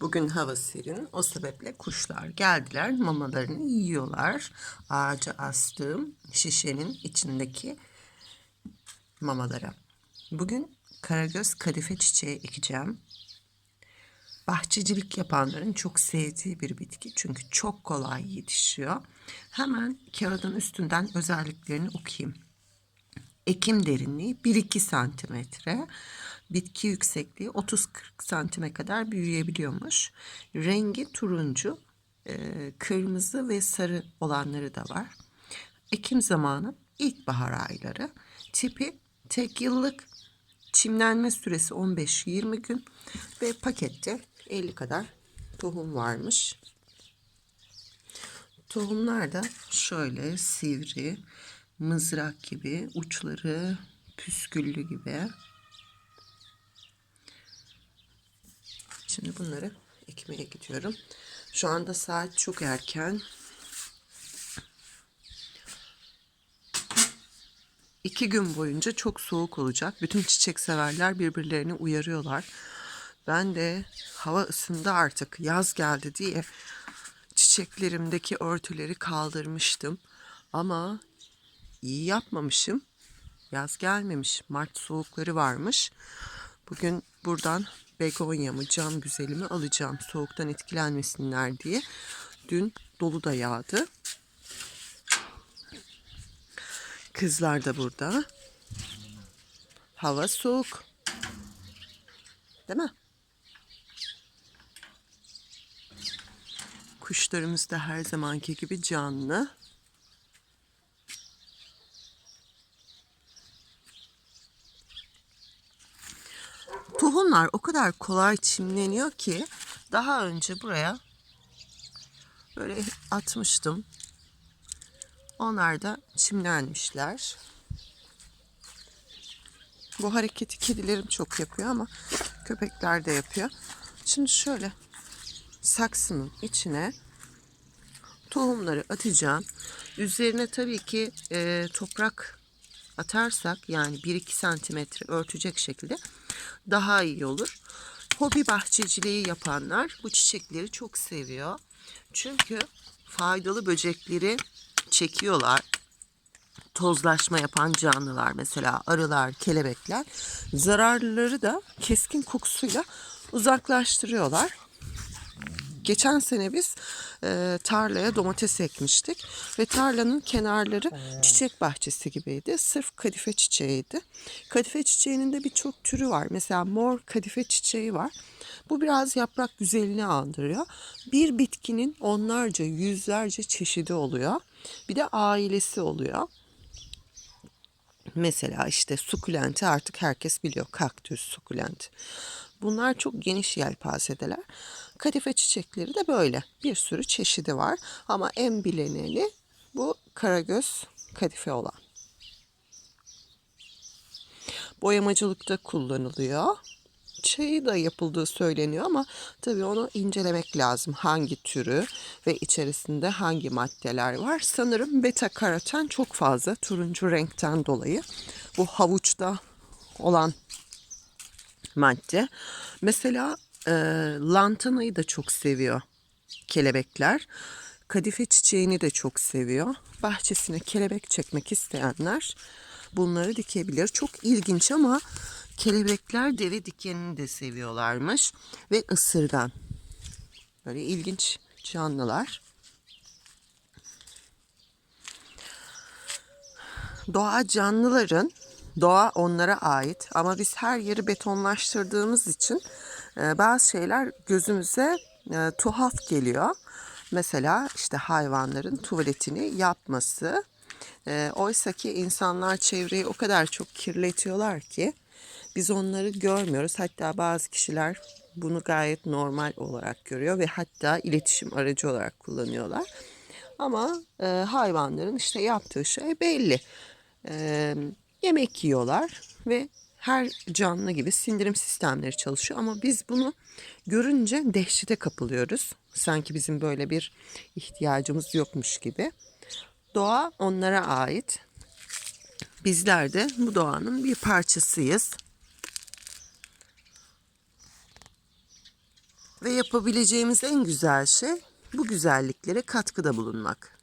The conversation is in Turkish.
Bugün hava serin. O sebeple kuşlar geldiler. Mamalarını yiyorlar. Ağaca astığım şişenin içindeki mamalara. Bugün karagöz kadife çiçeği ekeceğim. Bahçecilik yapanların çok sevdiği bir bitki. Çünkü çok kolay yetişiyor. Hemen kağıdın üstünden özelliklerini okuyayım. Ekim derinliği 1-2 santimetre. Bitki yüksekliği 30-40 santime kadar büyüyebiliyormuş. Rengi turuncu, e, kırmızı ve sarı olanları da var. Ekim zamanı ilkbahar ayları. Tipi tek yıllık, çimlenme süresi 15-20 gün ve pakette 50 kadar tohum varmış. Tohumlar da şöyle sivri, mızrak gibi, uçları püsküllü gibi. Şimdi bunları ekmeye gidiyorum. Şu anda saat çok erken. İki gün boyunca çok soğuk olacak. Bütün çiçek severler birbirlerini uyarıyorlar. Ben de hava ısındı artık yaz geldi diye çiçeklerimdeki örtüleri kaldırmıştım. Ama iyi yapmamışım. Yaz gelmemiş. Mart soğukları varmış. Bugün buradan begonyamı, cam güzelimi alacağım. Soğuktan etkilenmesinler diye. Dün dolu da yağdı. Kızlar da burada. Hava soğuk. Değil mi? Kuşlarımız da her zamanki gibi canlı. Tohumlar o kadar kolay çimleniyor ki daha önce buraya böyle atmıştım. Onlar da çimlenmişler. Bu hareketi kedilerim çok yapıyor ama köpekler de yapıyor. Şimdi şöyle saksının içine tohumları atacağım. Üzerine tabii ki e, toprak atarsak yani 1-2 santimetre örtecek şekilde daha iyi olur. Hobi bahçeciliği yapanlar bu çiçekleri çok seviyor. Çünkü faydalı böcekleri çekiyorlar. Tozlaşma yapan canlılar mesela arılar, kelebekler zararlıları da keskin kokusuyla uzaklaştırıyorlar. Geçen sene biz e, tarlaya domates ekmiştik ve tarlanın kenarları çiçek bahçesi gibiydi. Sırf kadife çiçeğiydi. Kadife çiçeğinin de birçok türü var. Mesela mor kadife çiçeği var. Bu biraz yaprak güzelliğini andırıyor. Bir bitkinin onlarca, yüzlerce çeşidi oluyor. Bir de ailesi oluyor. Mesela işte sukulenti artık herkes biliyor. Kaktüs, sukulent. Bunlar çok geniş yelpazedeler. Kadife çiçekleri de böyle. Bir sürü çeşidi var. Ama en bilineni bu karagöz kadife olan. Boyamacılıkta kullanılıyor. Çayı da yapıldığı söyleniyor ama tabii onu incelemek lazım. Hangi türü ve içerisinde hangi maddeler var? Sanırım beta karoten çok fazla turuncu renkten dolayı. Bu havuçta olan madde. Mesela e, lantanayı da çok seviyor kelebekler. Kadife çiçeğini de çok seviyor. Bahçesine kelebek çekmek isteyenler bunları dikebilir. Çok ilginç ama kelebekler deve dikenini de seviyorlarmış ve ısırgan. Böyle ilginç canlılar. Doğa canlıların Doğa onlara ait ama biz her yeri betonlaştırdığımız için e, bazı şeyler gözümüze e, tuhaf geliyor. Mesela işte hayvanların tuvaletini yapması. E, Oysa ki insanlar çevreyi o kadar çok kirletiyorlar ki biz onları görmüyoruz. Hatta bazı kişiler bunu gayet normal olarak görüyor ve hatta iletişim aracı olarak kullanıyorlar. Ama e, hayvanların işte yaptığı şey belli. E, yemek yiyorlar ve her canlı gibi sindirim sistemleri çalışıyor ama biz bunu görünce dehşete kapılıyoruz. Sanki bizim böyle bir ihtiyacımız yokmuş gibi. Doğa onlara ait. Bizler de bu doğanın bir parçasıyız. Ve yapabileceğimiz en güzel şey bu güzelliklere katkıda bulunmak.